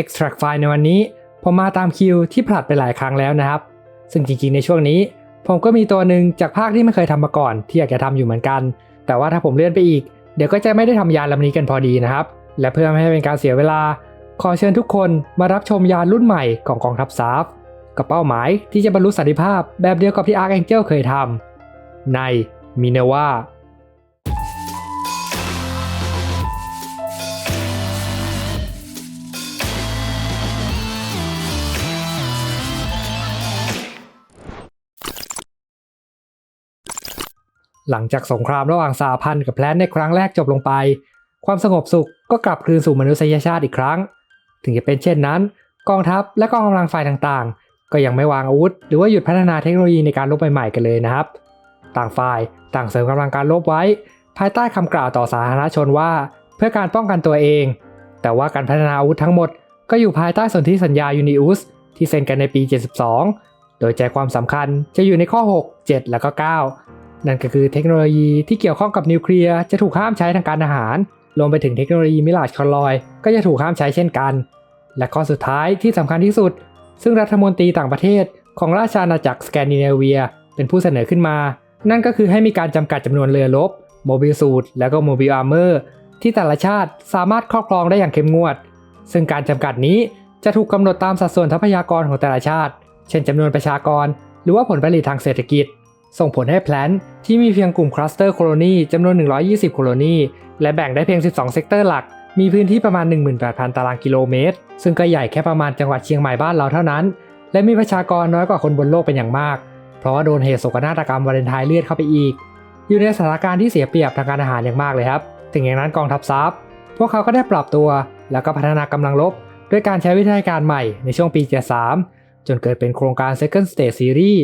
Extract File ในวันนี้ ผมมาตามคิวที่ผลัดไปหลายครั้งแล้วนะครับ ซึ่งจริงๆในช่วงนี้ ผมก็มีตัวหนึ่งจากภาคที่ไม่เคยทำมาก่อน ที่อยากจะทำอยู่เหมือนกัน แต่ว่าถ้าผมเลื่อนไปอีก เดี๋ยวก็จะไม่ได้ทำยานลำนี้กันพอดีนะครับ และเพื่อไม่ให้เป็นการเสียเวลา ขอเชิญทุกคนมารับชมยานรุ่นใหม่ของกองทัพซาฟกับเป้าหมายที่จะบรรลุสันติภาพแบบเดียวกับที่อาร์ h แองเจลเคยทำในมินาวา หลังจากสงครามระหว่างสหพันธ์กับแพลนในครั้งแรกจบลงไป ความสงบสุขก็กลับคืนสู่มนุษยชาติอีกครั้ง ถึงจะเป็นเช่นนั้น กองทัพและกองกำลังฝ่ายต่างๆ ก็ยังไม่วางอาวุธ หรือว่าหยุดพัฒนาเทคโนโลยีในการรบใหม่ๆกันเลยนะครับ ต่างฝ่ายต่างเสริมกำลังการรบไว้ ภายใต้คำกล่าวต่อสาธารณชนว่า เพื่อการป้องกันตัวเอง แต่ว่าการพัฒนาอาวุธทั้งหมด ก็อยู่ภายใต้สนธิสัญญายูนิอุสที่เซ็นกันในปี 72 โดยใจความสำคัญจะอยู่ในข้อ 6 7 และก็ 9 นั่นก็คือเทคโนโลยีที่เกี่ยวข้องกับนิวเคลียร์จะถูกห้ามใช้ทางการทหาร รวมไปถึงเทคโนโลยีมิลาชคอลลอยก็จะถูกห้ามใช้เช่นกัน และข้อสุดท้ายที่สำคัญที่สุด ซึ่งรัฐมนตรีต่างประเทศ ของราชอาณาจักรสแกนดิเนเวีย เป็นผู้เสนอขึ้นมา นั่นก็คือให้มีการจำกัดจำนวนเรือรบโมบิลสูตและก็โมบิลอาร์เมอร์ที่แต่ละชาติสามารถครอบครองได้อย่างเข้มงวด ซึ่งการจำกัดนี้จะถูกกำหนดตามสัดส่วนทรัพยากรของแต่ละชาติ เช่นจำนวนประชากร หรือว่าผลผลิตทางเศรษฐกิจ ส่งผลให้แพลนที่มีเพียงกลุ่มคลัสเตอร์โคโลนีจำนวน 120 โคโลนีและแบ่งได้เพียง 12 เซกเตอร์หลัก มีพื้นที่ประมาณ 18,000 ตารางกิโลเมตร ซึ่งก็ใหญ่แค่ประมาณจังหวัดเชียงใหม่บ้านเราเท่านั้น และมีประชากรน้อยกว่าคนบนโลกเป็นอย่างมาก เพราะว่าโดนเหตุโศกนาฏกรรมวาเลนไทน์เลือดเข้าไปอีก อยู่ในสถานการณ์ที่เสียเปรียบทางการอาหารอย่างมากเลยครับ ถึงอย่างนั้นกองทัพซับพวกเขาก็ได้ปรับตัว แล้วก็พัฒนากำลังรบด้วยการใช้วิธีการใหม่ในช่วงปี 73 จนเกิดเป็นโครงการ Second Stage Series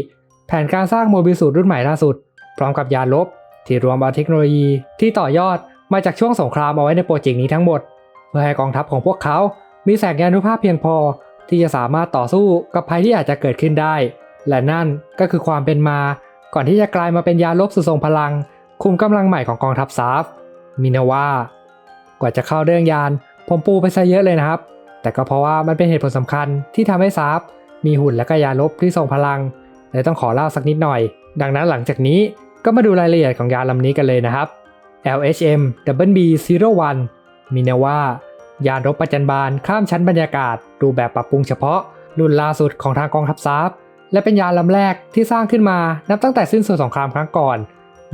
แผนการสร้างโมบิลสูตรรุ่นใหม่ล่าสุด พร้อมกับยานรบที่รวมเอาเทคโนโลยีที่ต่อยอดมาจากช่วงสงครามเอาไว้ในโปรเจกต์นี้ทั้งหมด เพื่อให้กองทัพของพวกเขา มีแสงยานุภาพเพียงพอ ที่จะสามารถต่อสู้กับภัยที่อาจจะเกิดขึ้นได้ และนั่นก็คือความเป็นมา ก่อนที่จะกลายมาเป็นยานรบสุดทรงพลัง คุมกำลังใหม่ของกองทัพซาฟมินาวากว่าจะเข้าเรื่องยานผมปูไปซะเยอะเลยนะครับ แต่ก็เพราะว่ามันเป็นเหตุผลสำคัญที่ทำให้ซาฟมีหุ่นและก็ยานรบที่ทรงพลัง เลยต้องขอเล่าสักนิดหน่อย ดังนั้นหลังจากนี้ก็มาดูรายละเอียดของยาลำนี้กันเลยนะครับ LHM WB 01 มินาวายานรบประจันบานข้ามชั้นบรรยากาศ รูปแบบปรับปรุงเฉพาะ รุ่นล่าสุดของทางกองทัพซาฟและเป็นยานลำแรกที่สร้างขึ้นมานับตั้งแต่สิ้นสุดสงครามครั้งก่อน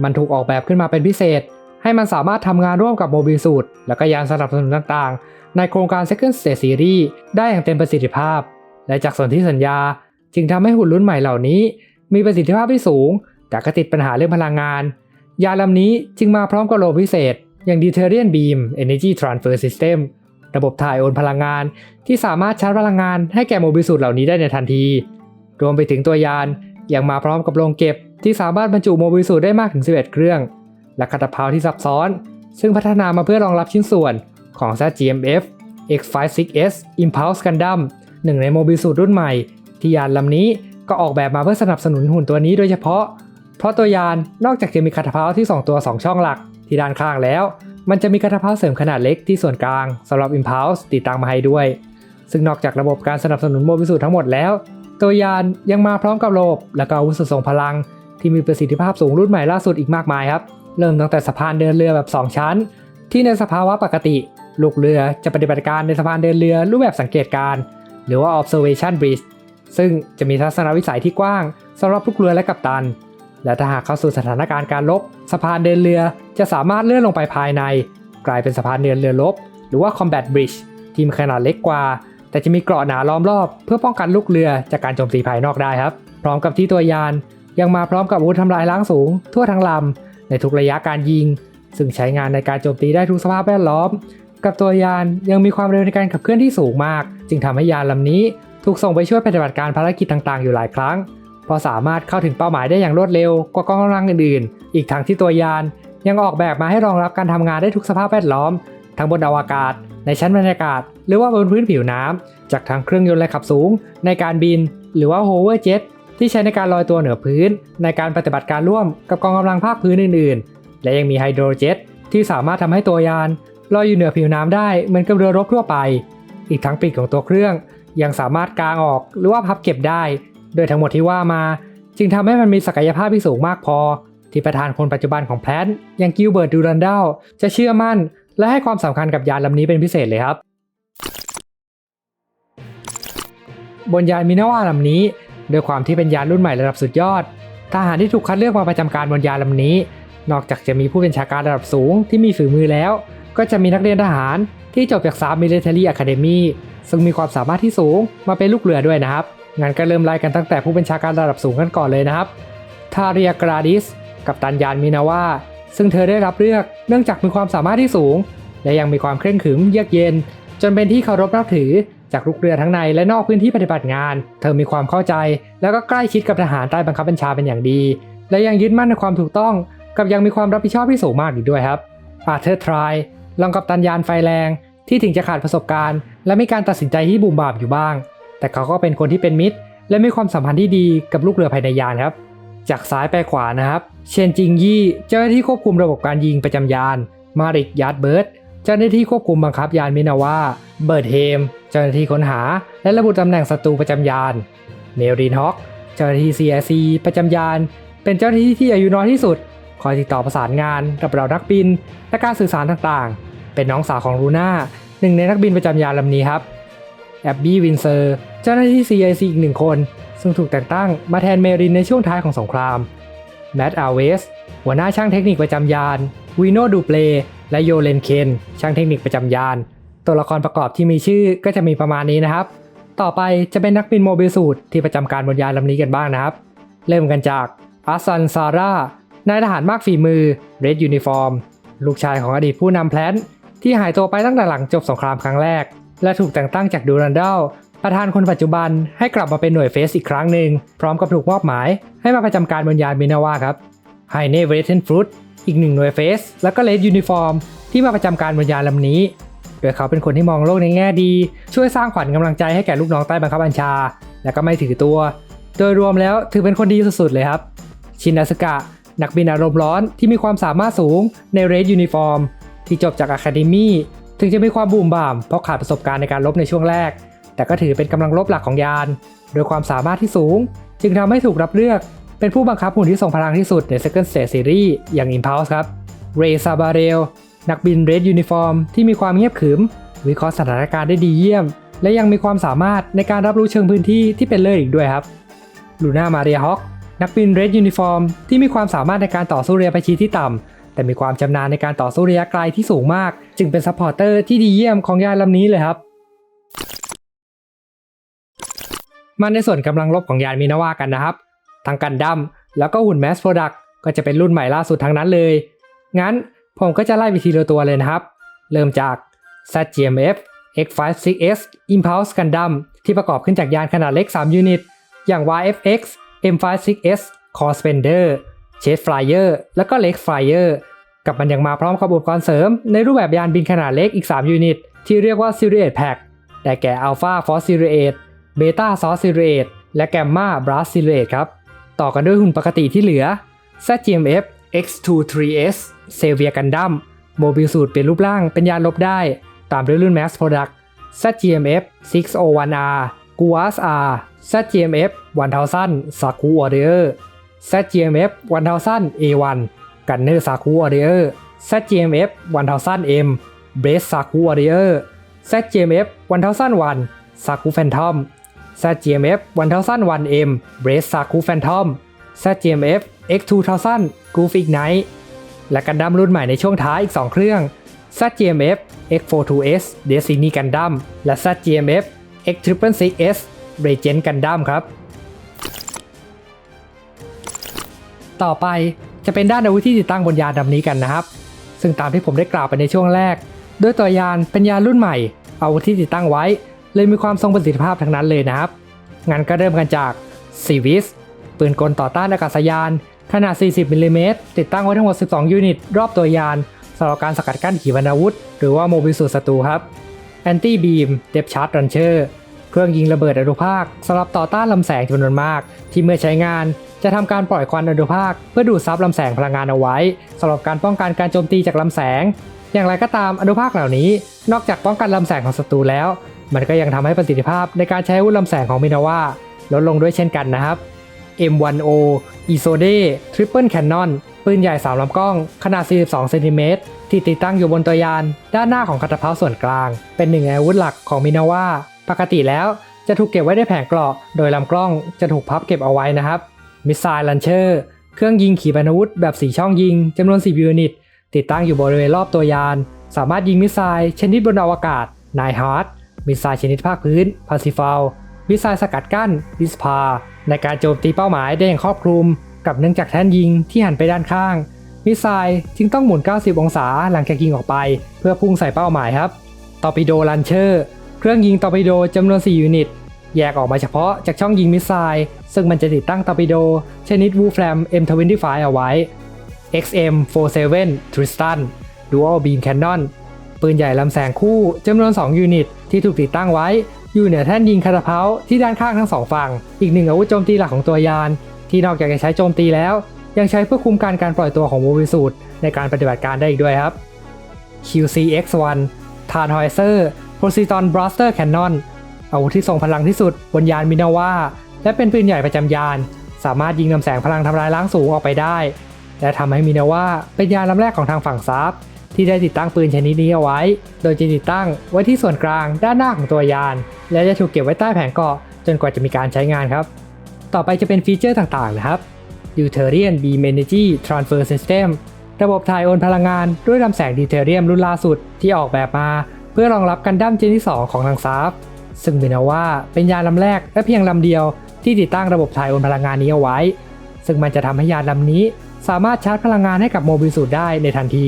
มันถูกออกแบบขึ้นมาเป็นพิเศษ ให้มันสามารถทำงานร่วมกับโมบิลสูตรและก็ยานสนับสนุนต่างๆ ในโครงการ Second Stage Series ได้อย่างเต็มประสิทธิภาพ และจากส่วนที่สัญญา จึงทำให้หุ่นรุ่นใหม่เหล่านี้ มีประสิทธิภาพที่สูง แต่ก็ติดปัญหาเรื่องพลังงาน ยานลำนี้จึงมาพร้อมกับโลพิเศษ อย่าง Deuterium Beam Energy Transfer System ระบบถ่ายโอนพลังงาน ที่สามารถชาร์จพลังงานให้แก่โมบิลสูตเหล่านี้ได้ในทันที รวมไปถึงตัวยานยังมาพร้อมกับโรงเก็บ ที่สามารถบรรจุโมบิลสูตได้มากถึง 11 เครื่อง และคาตาพาวที่ซับซ้อน ซึ่งพัฒนามาเพื่อรองรับชิ้นส่วนของ ZGMF X56S Impulse Gundam หนึ่งในโมบิลสูตรรุ่นใหม่ ที่ยานลำนี้ก็ออกแบบมาเพื่อสนับสนุนหุ่นตัวนี้โดยเฉพาะ เพราะตัวยานนอกจากจะมีคาตาพาวที่ 2 ตัว 2 ช่องหลักที่ด้านข้างแล้ว มันจะมีคาตาพาวเสริมขนาดเล็กที่ส่วนกลางสำหรับ Impulse ติดตั้งมาให้ด้วย ซึ่งนอกจากระบบการสนับสนุนโมบิสูตรทั้งหมดแล้ว ตัวยานยังมาพร้อมกับระบบและก็อาวุธสุดทรงพลัง ที่มีประสิทธิภาพสูงรุ่นใหม่ล่าสุดอีกมากมายครับเริ่มตั้งแต่สะพานเดินเรือแบบ 2 ชั้น ที่ในสภาวะปกติ ลูกเรือจะปฏิบัติการในสะพานเดินเรือรูปแบบสังเกตการณ์หรือว่า observation bridge ซึ่งจะมีทัศนวิสัยที่กว้างสำหรับลูกเรือและกัปตัน และถ้าหากเข้าสู่สถานการณ์การลบสะพานเดินเรือจะสามารถเลื่อนลงไปภายใน กลายเป็นสะพานเดินเรือลบ หรือว่า combat bridge ที่มีขนาดเล็กกว่า แต่จะมีเกราะหนาล้อมรอบ เพื่อป้องกันลูกเรือจากการโจมตีภายนอกได้ครับ พร้อมกับที่ตัวยานยังมาพร้อมกับอาวุธทำลายล้างสูง ทั่วทั้งลำในทุกระยะการยิง ซึ่งใช้งานในการโจมตีได้ทุกสภาพแวดล้อม กับตัวยานยังมีความเร็วในการขับเคลื่อนที่สูงมาก จึงทำให้ยานลำนี้ ถูกส่งไปช่วยปฏิบัติการภารกิจต่างๆ อยู่หลายครั้งเพราะสามารถเข้าถึงเป้าหมายได้อย่างรวดเร็วกว่ากองกำลังอื่นๆ อีกทั้งที่ตัวยาน ยังออกแบบมาให้รองรับการทำงานได้ทุกสภาพแวดล้อม ทั้งบนอวกาศ ในชั้นบรรยากาศ หรือว่าบนพื้นผิวน้ำจากทั้งเครื่องยนต์แรงขับสูง ในการบิน หรือว่าโฮเวอร์เจ็ตที่ใช้ในการลอยตัวเหนือพื้น ในการปฏิบัติการร่วมกับกองกำลังภาคพื้นอื่นๆ และยังมีไฮโดรเจ็ตที่สามารถทำให้ตัวยานลอยอยู่เหนือผิวน้ำได้เหมือนกับเรือรบทั่วไป อีกทั้งปีกของตัวเครื่อง ยังสามารถกางออกหรือว่าพับเก็บได้ โดยทั้งหมดที่ว่ามา จึงทำให้มันมีศักยภาพที่สูงมากพอ ที่ประธานคนปัจจุบันของแพลนอย่างกิลเบิร์ตดูรันดัลจะเชื่อมั่น และให้ความสำคัญกับยานลำนี้เป็นพิเศษเลยครับ บนยานมินาวาลำนี้ด้วยความที่เป็นยานรุ่นใหม่ระดับสุดยอด ทหารที่ถูกคัดเลือกมาประจำการบนยานลำนี้ นอกจากจะมีผู้บัญชาการระดับสูงที่มีฝีมือแล้ว ก็จะมีนักเรียนทหารที่จบจาก3 Military Academy ซึ่งมีความสามารถที่สูงมาเป็นลูกเรือด้วยนะครับงั้นก็เริ่มไล่กันตั้งแต่ผู้บัญชาการระดับสูงกันก่อนเลยนะครับทาเรียกราดิสกับตันยานมินาวาซึ่งเธอได้รับเลือกเนื่องจากมีความสามารถที่สูง และยังมีความเคร่งขรึมเยือกเย็น จนเป็นที่เคารพนับถือจากลูกเรือทั้งในและนอกพื้นที่ปฏิบัติงาน เธอมีความเข้าใจ แล้วก็ใกล้ชิดกับทหารใต้บังคับบัญชาเป็นอย่างดี และยังยึดมั่นในความถูกต้อง กับยังมีความรับผิดชอบที่สูงมากอีกด้วยครับอาเธอร์ทรายลองกับตันยานไฟแรงที่ถึงจะขาดประสบการณ์ และมีการตัดสินใจที่บุ่มบามอยู่บ้าง แต่เขาก็เป็นคนที่เป็นมิตร และมีความสัมพันธ์ที่ดีกับลูกเรือภายในยานครับ จากซ้ายไปขวานะครับ เชนจิงยี่เจ้าหน้าที่ควบคุมระบบการยิงประจำยาน มาริกยาร์ดเบิร์ดเจ้าหน้าที่ควบคุมบังคับยานมินาวาเบิร์ดเฮม เจ้าหน้าที่ค้นหา และระบุตำแหน่งศัตรูประจำยานเนรินฮอกเจ้าหน้าที่ CIC ประจำยาน เป็นเจ้าหน้าที่ที่อายุน้อยที่สุด คอยติดต่อประสานงานกับเรานักบิน และการสื่อสารต่างๆ เป็นน้องสาวของลูน่า หนึ่งในนักบินประจำยานลำนี้ครับแอบบี้วินเซอร์เจ้าหน้าที่ CIC อีกหนึ่งคน ซึ่งถูกแต่งตั้งมาแทนเมรินในช่วงท้ายของสงครามแมตต์อาเวสหัวหน้าช่างเทคนิคประจำยานวีโนดูเปลและโยเลนเคนช่างเทคนิคประจำยาน ตัวละครประกอบที่มีชื่อก็จะมีประมาณนี้นะครับ ต่อไปจะเป็นนักบินโมบิลสูตรที่ประจำการบนยานลำนี้กันบ้างนะครับ เริ่มกันจากอาซันซาร่านายทหารมากฝีมือเรดยูนิฟอร์มลูกชายของอดีตผู้นำแพลน ที่หายตัวไปตั้งแต่หลังจบสงครามครั้งแรก และถูกแต่งตั้งจากดูรันดัลประธานคนปัจจุบันให้กลับมาเป็นหน่วยเฟสอีกครั้งหนึ่ง พร้อมกับถูกมอบหมาย ให้มาประจำการบนยานมินาวาครับไฮเนเวเทนฟรุตอีกหนึ่งหน่วยเฟส แล้วก็เลดยูนิฟอร์ม ที่มาประจำการบนยานลำนี้ โดยเขาเป็นคนที่มองโลกในแง่ดี ช่วยสร้างขวัญกำลังใจให้แก่ลูกน้องใต้บังคับบัญชา และก็ไม่ถือตัว โดยรวมแล้วถือเป็นคนดีสุดๆเลยครับ ชินอาสกะ นักบินอารมณ์ร้อนที่มีความสามารถสูงในเรดยูนิฟอร์ม ที่จบจากอะคาเดมีถึงจะมีความบูมบ่ามเพราะขาดประสบการณ์ในการรบในช่วงแรก แต่ก็ถือเป็นกำลังรบหลักของยาน โดยความสามารถที่สูง จึงทำให้ถูกรับเลือก เป็นผู้บังคับหุ่นที่ทรงพลังที่สุดใน Second Stage Series อย่าง Impulse ครับเรซาบาเรลนักบินเรดยูนิฟอร์มที่มีความเงียบขรึม วิเคราะห์สถานการณ์ได้ดีเยี่ยม และยังมีความสามารถในการรับรู้เชิงพื้นที่ที่เป็นเลิศอีกด้วยครับลูน่ามาเรียฮอกนักบินเรดยูนิฟอร์มที่มีความสามารถในการต่อสู้เระยะปชิดที่ต่ำ แต่มีความชำนาญในการต่อสู้ระยะไกลที่สูงมาก จึงเป็นซัพพอร์เตอร์ที่ดีเยี่ยมของยานลำนี้เลยครับมาในส่วนกำลังรบของยานมินาวากันนะครับทั้งกันดั้มแล้วก็หุ่นแมสโปรดักก็จะเป็นรุ่นใหม่ล่าสุดทั้งนั้นเลย งั้นผมก็จะไล่ไปทีละตัวเลยนะครับ เริ่มจาก ZGMF X56S Impulse Gundam ที่ประกอบขึ้นจากยานขนาดเล็ก 3 ยูนิต อย่าง YFX M56S Core Spender เชสฟลายเออร์และก็เล็กฟลายเออร์กับมันยังมาพร้อมขบวนการเสริม ในรูปแบบยานบินขนาดเล็กอีก 3 ยูนิต ที่เรียกว่าซิริเอตแพ็กได้แก่อัลฟาฟอ r c e s i r i a t Beta s o r c e s i r i a และแกมมาบรัสซิริเอตครับ ต่อกันด้วยหุ่นปกติที่เหลือ ZGMF X23S Xavier Gundam โมบิลสูตรเปลี่ยนรูปร่างเป็นยานลบได้ ตามด้วยรุ่น Mass Product ZGMF 601R Guas R ZGMF 1000 Saku Warrior ZGMF 1000 A1 Gunner Saku Warrior ZGMF 1000M Brace Saku Warrior ZGMF 1001 Saku Phantom ZGMF 1001M Brace Saku Phantom ZGMF X2000 Goof Ignite และกันดั้มรุ่นใหม่ในช่วงท้ายอีก 2 เครื่อง ZGMF X42S Destiny Gundam และ ZGMF X666S Regent Gundam ครับ ต่อไปจะเป็นด้านอาวุธที่ติดตั้งบนยานลำนี้กันนะครับ ซึ่งตามที่ผมได้กล่าวไปในช่วงแรก ด้วยตัวยานเป็นยานรุ่นใหม่ อาวุธที่ติดตั้งไว้ เลยมีความทรงประสิทธิภาพทั้งนั้นเลยนะครับ งั้นก็เริ่มกันจาก c v i s ปืนกลต่อต้านอากาศยาน ขนาด 40มิลลิเมตรติดตั้งไว้ทั้งหมด 12 ยูนิต รอบตัวยานสำหรับการสกัดกั้นขีปนาวุธ หรือว่าโมบิลสูตรศัตรูครับ Anti Beam Depth Charge Launcher เครื่องยิงระเบิดอนุภาคสำหรับต่อต้านลำแสงจำนวนมาก ที่เมื่อใช้งาน จะทำการปล่อยควันอนุภาค เพื่อดูดซับลำแสงพลังงานเอาไว้สำหรับการป้องกันการโจมตีจากลำแสง อย่างไรก็ตามอนุภาคเหล่านี้ นอกจากป้องกันลำแสงของศัตรูแล้ว มันก็ยังทำให้ประสิทธิภาพในการใช้อาวุธลำแสงของมินาว่าลดลงด้วยเช่นกันนะครับ M1O i s o d e Triple Cannon ปืนใหญ่ 3ลำกล้อง ขนาด 42 เซนติเมตร ที่ติดตั้งอยู่บนตัวยาน ด้านหน้าของคาตาเพาส่วนกลาง เป็นหนึ่งในอาวุธหลักของมินาว่าปกติแล้วจะถูกเก็บไว้ในแผงเกราะ โดยลำกล้องจะถูกพับเก็บเอาไว้นะครับ มิสไซล์ลันเชอร์เครื่องยิงขีปนาวุธแบบ 4 ช่องยิงจำนวน 10 ยูนิต ติดตั้งอยู่บริเวณรอบตัวยาน สามารถยิงมิสไซล์ชนิดบนอวกาศนายฮาร์ดมิสไซล์ชนิดภาคพื้นพาซิฟาลมิสไซล์สกัดกั้นดิสพา ในการโจมตีเป้าหมายได้อย่างครอบคลุม กับเนื่องจากแท่นยิงที่หันไปด้านข้าง มิสไซล์จึงต้องหมุน 90 องศาหลังจากยิงออกไป เพื่อพุ่งใส่เป้าหมายครับตอร์ปิโดลันเชอร์เครื่องยิงตอร์ปิโดจำนวน 4 ยูนิต แยกออกมาเฉพาะจากช่องยิงมิสไซล์ซึ่งมันจะติดตั้งตอร์ปิโด ชนิดวูแฟม M25 เอาไว้ XM47 Tristan Dual Beam Cannon ปืนใหญ่ลำแสงคู่จำนวน 2 ยูนิต ที่ถูกติดตั้งไว้ อยู่เหนือแท่นยิงคาตาเพาที่ด้านข้างทั้งสองฝั่ง อีกหนึ่งอาวุธโจมตีหลักของตัวยาน ที่นอกจากจะใช้โจมตีแล้ว ยังใช้เพื่อคุมการการปล่อยตัวของโมบิสูตในการปฏิบัติการได้อีกด้วยครับ QCX1 ทานฮอยเซอร์ Poseidon Blaster Cannon อาวุธที่ทรงพลังที่สุดบนยานมินาว่าและเป็นปืนใหญ่ประจำยาน สามารถยิงลำแสงพลังทำลายล้างสูงออกไปได้ และทำให้มินาว่าเป็นยานลำแรกของทางฝั่งซับที่ได้ติดตั้งปืนชนิดนี้เอาไว้ โดยจะติดตั้งไว้ที่ส่วนกลางด้านหน้าของตัวยาน และจะถูกเก็บไว้ใต้แผงเกาะจนกว่าจะมีการใช้งานครับ ต่อไปจะเป็นฟีเจอร์ต่างๆนะครับ u t e r i a n Beam Energy Transfer System ระบบถ่ายโอนพลังงานด้วยลำแสงดีเทเรียมรุ่นล่าสุดที่ออกแบบมา เพื่อรองรับกันดั้มเจนที่ 2 ของทางซาฟ ซึ่งเป็นาว่าเป็นยานลำแรกและเพียงลำเดียวที่ติดตั้งระบบถ่ายโอนพลังงานนี้เอาไว้ ซึ่งมันจะทำให้ยานลำนี้ สามารถชาร์จพลังงานให้กับโมบิลสูตได้ในทันที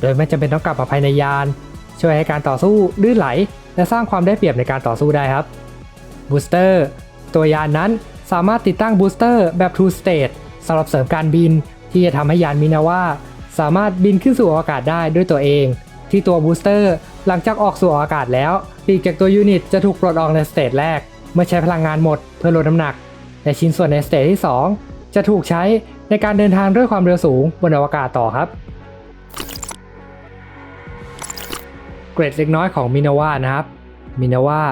โดยไม่จำเป็นต้องกลับมาภายในยาน ช่วยให้การต่อสู้ลื่นไหล และสร้างความได้เปรียบในการต่อสู้ได้ครับบูสเตอร์ตัวยานนั้นสามารถติดตั้งบูสเตอร์แบบ True State สำหรับเสริมการบิน ที่จะทำให้ยานมินาว่าสามารถบินขึ้นสู่อวกาศได้ด้วยตัวเอง ที่ตัวบูสเตอร์หลังจากออกสู่อวกาศแล้ว ปีกจากตัวยูนิตจะถูกปลดออกในสเตจแรก เมื่อใช้พลังงานหมดเพื่อลดน้ำหนัก และชิ้นส่วนในสเตจที่ 2 จะถูกใช้ในการเดินทางด้วยความเร็วสูงบนอวกาศต่อครับ เกรดเล็กน้อยของมินาว่านะครับ มินาว่า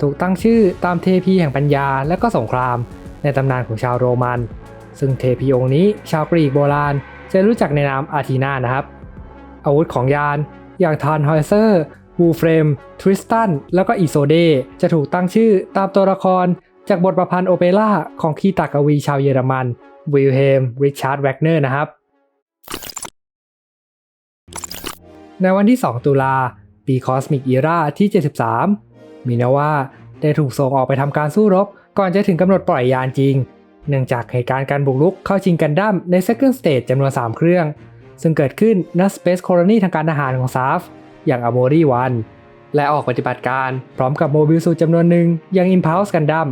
ถูกตั้งชื่อตามเทพีแห่งปัญญาและก็สงคราม ในตำนานของชาวโรมัน ซึ่งเทพีองค์นี้ชาวกรีกโบราณ จะรู้จักในนามอาทีนานะครับ อาวุธของยานอย่างทานฮอยเซอร์ วูเฟรมทริสตันแล้วก็อีโซเดจะถูกตั้งชื่อตามตัวละคร จากบทประพันธ์โอเปร่าของคีตากวีชาวเยอรมันวิลเฮมริชาร์ดแวกเนอร์นะครับ ในวันที่ 2 ตุลา ปีคอสมิกอีราที่ 73มีนาว่าได้ถูกส่งออกไปทำการสู้รบ ก่อนจะถึงกำหนดปล่อยยานจริง เนื่องจากเหตุการณ์การบุกรุกเข้าชิงกันดั้มใน Second Stage จำนวน 3 เครื่อง ซึ่งเกิดขึ้นณ Space Colony ทางการทหารของซาฟ อย่างอโมรีวันและออกปฏิบัติการพร้อมกับโมบิลสูตจำนวนหนึ่งอย่าง Impulse Gundam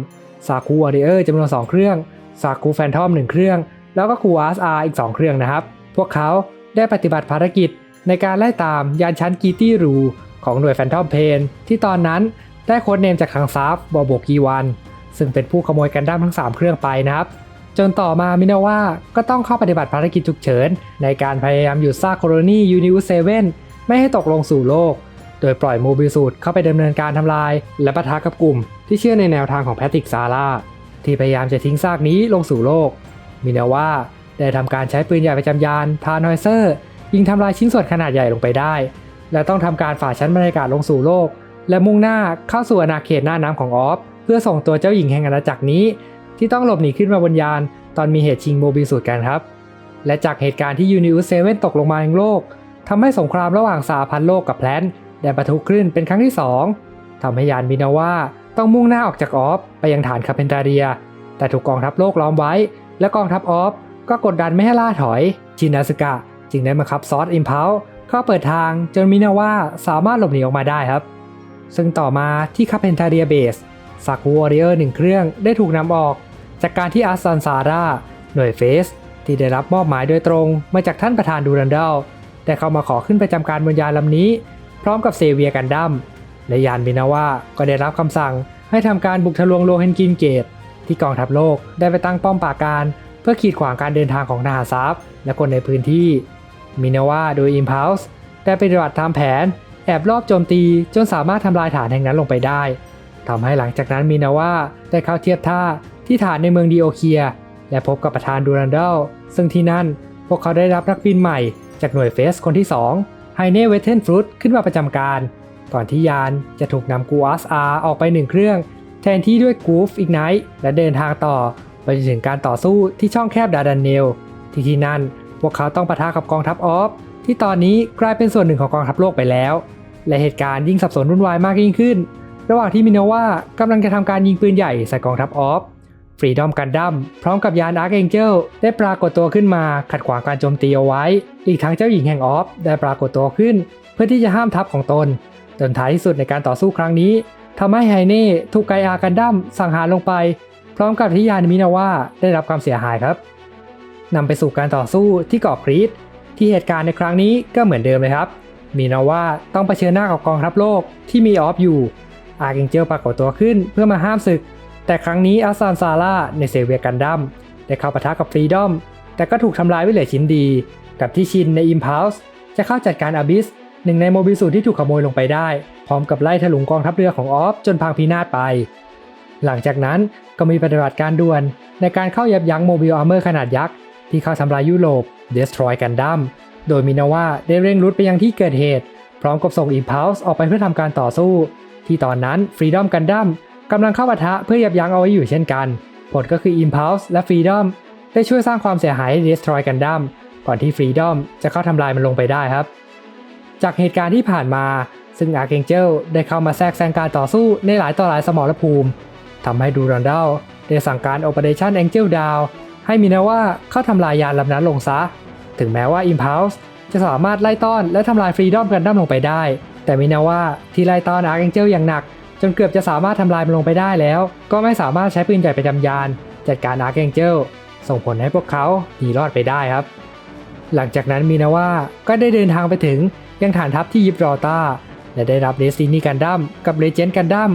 ซาคูวอริเออร์จำนวน 2 เครื่องซาคูแฟนทอม1เครื่อง แล้วก็คูอาร์อาร์อีก 2 เครื่องนะครับ พวกเขาได้ปฏิบัติภารกิจในการไล่ตามยานชั้นกีตี้รูของหน่วยแฟนทอมเพนที่ตอนนั้นได้โค้ดเนมจากทางซาฟบอโบกีวันซึ่งเป็นผู้ขโมยกันดั้มทั้ง 3 เครื่องไปนะครับ จนต่อมามินาว่าก็ต้องเข้าปฏิบัติภารกิจฉุกเฉิน ในการพยายามหยุดซากโคโลนียูนิวเซเว่น ไม่ให้ตกลงสู่โลก โดยปล่อยโมบิลสูตเข้าไปดำเนินการทำลาย และปะทะกับกลุ่ม ที่เชื่อในแนวทางของแพทริกซาร่าที่พยายามจะทิ้งซากนี้ลงสู่โลก มินาว่าได้ทำการใช้ปืนใหญ่ประจำยานทานอยเซอร์ ยิงทำลายชิ้นส่วนขนาดใหญ่ลงไปได้ และต้องทำการฝ่าชั้นบรรยากาศลงสู่โลก และมุ่งหน้าเข้าสู่อาณาเขตหน้าน้ำของออฟ เพื่อส่งตัวเจ้าหญิงแห่งอาณาจักรนี้ ที่ต้องหลบหนีขึ้นมาบนยาน ตอนมีเหตุชิงโมบิลสูตกันครับ และจากเหตุการณ์ที่ยูนิอุสเซเว่นตกลงมาในโลก ทำให้สงครามระหว่างสหพันธ์โลกกับแพลนได้ปะทุขึ้นเป็นครั้งที่ 2ทำให้ยานมินาว่าต้องมุ่งหน้าออกจากออฟไปยังฐานคาเพนตาเรีย แต่ถูกกองทัพโลกล้อมไว้ และกองทัพออฟก็กดดันไม่ให้ล่าถอย ชินาสึกะ จึงได้บังคับซอสอิมพัลเข้าเปิดทางจนมินาว่าสามารถหลบหนีออกมาได้ครับ ซึ่งต่อมาที่คาเพนตาเรียเบสซากูวอริเออร์หนึ่งเครื่องได้ถูกนำออก จากการที่อาซันซาร่าหน่วยเฟส ที่ได้รับมอบหมายโดยตรงมาจากท่านประธานดูรันเดล ได้เข้ามาขอขึ้นประจำการบนยานลำนี้ พร้อมกับเซเวียกันดั้มและยานมินาว่าก็ได้รับคำสั่งให้ทำการบุกทะลวงโลเฮนกินเกต ที่กองทัพโลกได้ไปตั้งป้อมปราการ เพื่อขีดขวางการเดินทางของทหารซับและคนในพื้นที่มินาว่าโดย Impulse ได้ปฏิบัติตามแผน แอบรอบโจมตีจนสามารถทำลายฐานแห่งนั้นลงไปได้ทำให้หลังจากนั้นมินาว่าได้เข้าเทียบท่าที่ฐานในเมืองดีโอเคีย และพบกับประธานดูรันดัลซึ่งที่นั่นพวกเขาได้รับนักบินใหม่ จากหน่วยเฟสคนที่2ไฮเน่เวเทนฟรุตขึ้นมาประจำการ ก่อนที่ยานจะถูกนำกูอัสอาออกไปหนึ่งเครื่อง แทนที่ด้วยกูฟอีกไนท์และเดินทางต่อไปจนถึงการต่อสู้ที่ช่องแคบดาดันเนล ที่ที่นั่นพวกเขาต้องปะทะกับกองทัพออฟที่ตอนนี้กลายเป็นส่วนหนึ่งของกองทัพโลกไปแล้ว และเหตุการณ์ยิ่งสับสนวุ่นวายมากยิ่งขึ้น ระหว่างที่มินาว่ากำลังจะทำการยิงปืนใหญ่ใส่กองทัพออฟ ฟรีดอมกันดั้มพร้อมกับยานอาร์คเองเจลได้ปรากฏตัวขึ้นมาขัดขวางการโจมตีเอาไว้ อีกทั้งเจ้าหญิงแห่งออฟได้ปรากฏตัวขึ้น เพื่อที่จะห้ามทัพของตน จนท้ายที่สุดในการต่อสู้ครั้งนี้ทำให้ไฮเน่ถูกไกอากันดั้มสังหารลงไป พร้อมกับที่ยานมินาว่าได้รับความเสียหายครับนำไปสู่การต่อสู้ที่เกาะครีตที่เหตุการณ์ในครั้งนี้ก็เหมือนเดิมเลยครับ มีนาว่าต้องเผชิญหน้ากับกองทัพโลกที่มีออฟอยู่ อาร์เกงเจลปรากฏตัวขึ้นเพื่อมาห้ามศึก แต่ครั้งนี้อาซานซาร่าในเซเวียกันดั้มได้เข้าปะทะกับฟรีดอม แต่ก็ถูกทำลายไว้เหลือชิ้นดี กับที่ชินใน Impulse จะเข้าจัดการอาบิสหนึ่งในโมบิสูที่ถูกขโมยลงไปได้ พร้อมกับไล่ถลุงกองทัพเรือของออฟจนพังพินาศไป หลังจากนั้นก็มีปฏิบัติการด่วนในการเข้ายับยั้งโมบิลอาร์เมอร์ขนาดยักษ์ที่เข้าทำลายยุโรป Destroy กันดั้มโดยมินาว่าได้เร่งรุดไปยังที่เกิดเหตุ พร้อมกับส่ง Impulse ออกไปเพื่อทำการต่อสู้ ที่ตอนนั้น Freedom กันดั้ม กำลังเข้าปะทะเพื่อยับยั้งเอาไว้อยู่เช่นกัน ผลก็คือ Impulse และ Freedom ได้ช่วยสร้างความเสียหายให้ Destroy กันดั้มก่อนที่ Freedom จะเข้าทำลายมันลงไปได้ครับ จากเหตุการณ์ที่ผ่านมาซึ่ง Archangel ได้เข้ามาแทรกแซงการต่อสู้ในหลายต่อหลายสมรภูมิทำให้ดูรันดัลได้สั่งการ Operation Angel Down ให้มินาว่าเข้าทำลายยานลำนั้นลงซะ ถึงแม้ว่า Impulse จะสามารถไล่ต้อนและทำลาย Freedom กันดั้มลงไปได้ แต่มินาว่าที่ไล่ต้อน Archangel อย่างหนัก จนเกือบจะสามารถทำลายมันลงไปได้แล้ว ก็ไม่สามารถใช้ปืนใหญ่ประจำยาน จัดการ Archangel ส่งผลให้พวกเขาหนีรอดไปได้ครับ หลังจากนั้นมินาว่าก็ได้เดินทางไปถึงยังฐานทัพที่ยิบรอตาและได้รับเดสตินีกันดั้มกับเลเจนด์กันดั้ม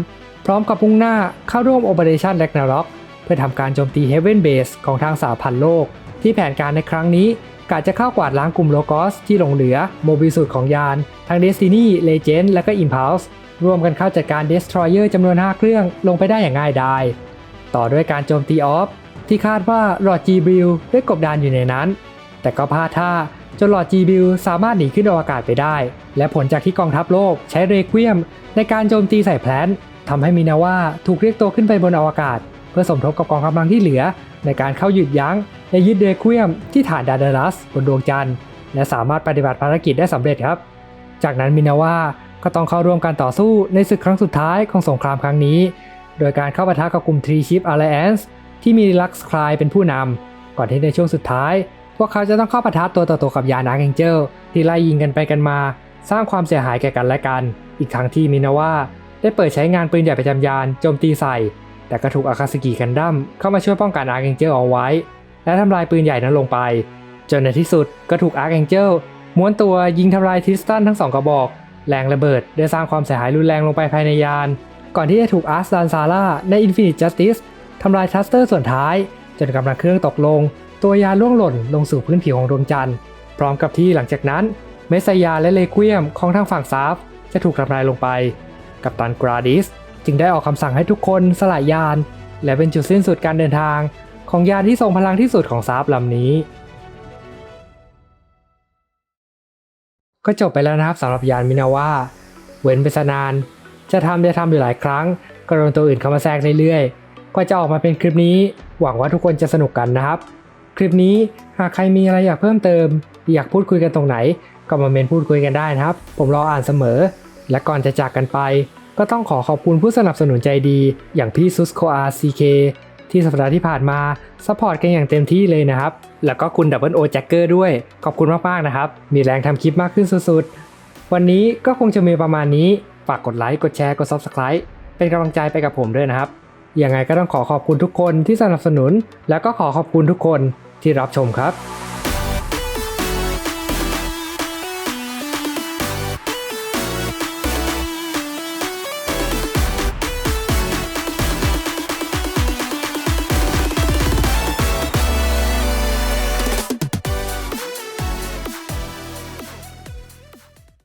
พร้อมกับพุ่งหน้าเข้าร่วม Operation r a g n a r o k เพื่อทำการโจมตี Heaven Base ของทางสาพันธ์โลก ที่แผนการในครั้งนี้ กะจะเข้ากวาดล้างกลุ่มโลกอสที่หลงเหลือโมบิลสุดของยาน ทั้ง Destiny Legend และก็ Impulse ร่วมกันเข้าจัดการ Destroyer จำนวน 5 เครื่องลงไปได้อย่างง่ายดาย ต่อด้วยการโจมตีออฟ ที่คาดว่าหลอดจีบิลได้กบดานอยู่ในนั้น แต่ก็พลาดท่าจนหลอดจีบิลสามารถหนีขึ้นอวกาศไปได้ และผลจากที่กองทัพโลกใช้เรควียม ในการโจมตีใส่แพลนทำให้มินาว่าถูกเรียกตัวขึ้นไปบนอวกาศ เพื่อสมทบกับกองกำลังที่เหลือ ในการเข้าหยุดยั้งและยึดเรควียมที่ฐานดาดารัสบนดวงจันทร์ และสามารถปฏิบัติภารกิจได้สำเร็จครับ จากนั้นมินาว่าก็ต้องเข้าร่วมการต่อสู้ในศึกครั้งสุดท้ายของสงครามครั้งนี้ โดยการเข้าปะทะกับกลุ่ม Three Ship Alliance ที่มีลักซ์คลายเป็นผู้นำก่อนที่ในช่วงสุดท้าย พวกเขาจะต้องเข้าปะทะตัวต่อตัวกับยานาเองเจลที่ไล่ยิงกันไปกันมา สร้างความเสียหายแก่กันและกัน อีกทั้งที่มินาว่าได้เปิดใช้งานปืนใหญ่ประจำยานโจมตีใส่ แต่ก็ถูกอาคาสกิกันดั้มเข้ามาช่วยป้องกันอาร์เองเจลเอาไว้ และทำลายปืนใหญ่นั้นลงไป จนในที่สุดก็ถูกอาร์เองเจลม้วนตัวยิงทำลายทิสตันทั้งสองกระบอก แรงระเบิดได้สร้างความเสียหายรุนแรงลงไปภายในยาน ก่อนที่จะถูกอาร์สดานซาร่าใน Infinite Justice ทำลายทัสเตอร์ส่วนท้าย จนกำลังเครื่องตกลง ตัวยานล่วงหล่นลงสู่พื้นผิวของดวงจันทร์ พร้อมกับที่หลังจากนั้น เมสยาและเลเกียมของทางฝั่งซาฟจะถูกทำลายลงไป กับตันกราดิส จึงได้ออกคำสั่งให้ทุกคนสลายยาน และเป็นจุดสิ้นสุดการเดินทาง ของยานที่ทรงพลังที่สุดของซาฟลำนี้ ก็จบไปแล้วนะครับสำหรับยานมินาว่าเว้นไปสนาน จะทำได้ทำอยู่หลายครั้งก็โดนตัวอื่นเข้ามาแทรกเรื่อยๆก็จะออกมาเป็นคลิปนี้ หวังว่าทุกคนจะสนุกกันนะครับ คลิปนี้หากใครมีอะไรอยากเพิ่มเติม อยากพูดคุยกันตรงไหน ก็มาเมนพูดคุยกันได้นะครับ ผมรออ่านเสมอ และก่อนจะจากกันไป ก็ต้องขอขอบคุณผู้สนับสนุนใจดี อย่างพี่ซุสโคอาร์ซีเคที่สัปดาห์ที่ผ่านมาซัพพอร์ตกันอย่างเต็มที่เลยนะครับ แล้วก็คุณดับเบิลโอแจ็คเกอร์ด้วย ขอบคุณมากๆนะครับ มีแรงทำคลิปมากขึ้นสุดๆ วันนี้ก็คงจะมีประมาณนี้ ฝากกดไลค์ กดแชร์ กด Subscribe เป็นกำลังใจไปกับผมด้วยนะครับ ยังไงก็ต้องขอขอบคุณทุกคนที่สนับสนุน แล้วก็ขอขอบคุณทุกคนที่รับชมครับ